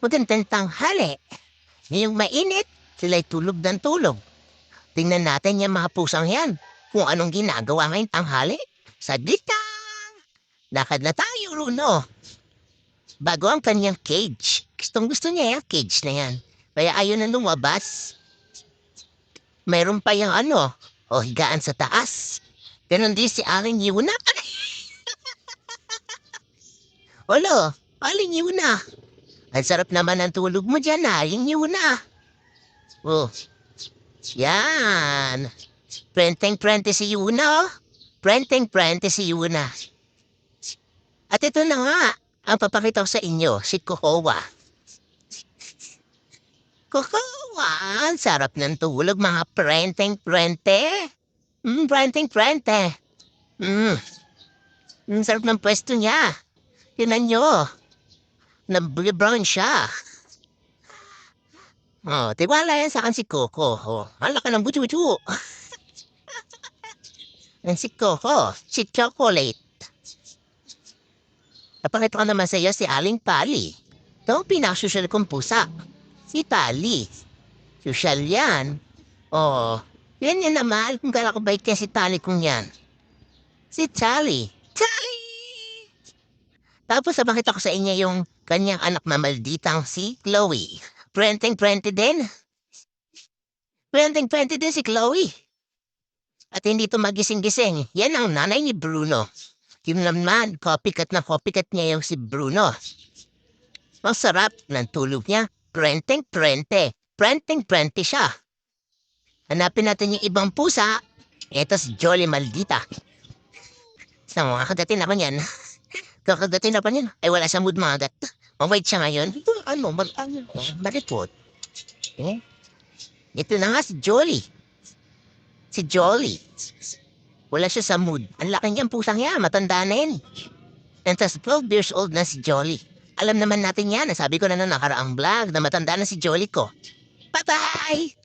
magandang tanghali. Ngayong mainit, sila'y tulog ng tulog. Tingnan natin yung mga pusang yan. Kung anong ginagawa ngayong tanghali. Saglit lang. Lakad na tayo, Runo. Bago ang kanyang cage. Gustong gusto niya yung cage na yan. Kaya ayaw na lumabas. Mayroon pa yung ano, o higaan sa taas. Ganon din si Aling Yuna. Olo, Aling Yuna. Ang sarap naman ng tulog mo dyan, Aling Yuna. Oh, yan. Prenteng-prente si Yuna, oh. Prenteng-prente si Yuna. At ito na nga, ang papakita ko sa inyo, si Kokowa. Kokowa, ang sarap ng tulog, mga prenteng-prente. Mm, prenteng-prente. Mm. Ang sarap ng pwesto niya. Tinan nyo. Nag-brown siya. Oh, tiwala yan sa akin si Coco. Oh, ang laki ng butu-butu. Yan si Coco, si Chocolate. Napakita ko naman sa iyo si Aling Pali. Ito ang pinakasosyal kong pusa. Si Pali. Sosyal yan. Oh, yan yan naman. Kung kala ko bait yan si Tali kong yan. Si Tali. Tali! Tapos napakita ko sa inyo yung kanyang anak na malditang si Chloe. Prenteng-prente din. Prenteng-prente din si Chloe. At hindi ito magising-gising. Yan ang nanay ni Bruno. Yung naman, copycat na copycat niya yung si Bruno. Masarap ng tulog niya. Prenteng-prente. Prenteng-prente siya. Hanapin natin yung ibang pusa. Ito si Jolly Maldita. Sa mga kadating naman yan. Kakadating naman yan. Ay wala sa mood mga gat. Mabait siya ngayon. Ito, ano, mag, ano, malipot. Eh? Ito na nga si Jolly. Si Jolly. Wala siya sa mood. Ang laki niyang pusang yan. Matanda na yun. And tas 12 years old na si Jolly. Alam naman natin yan. Sabi ko na na nakaraang vlog na matanda na si Jolly ko. Bye-bye!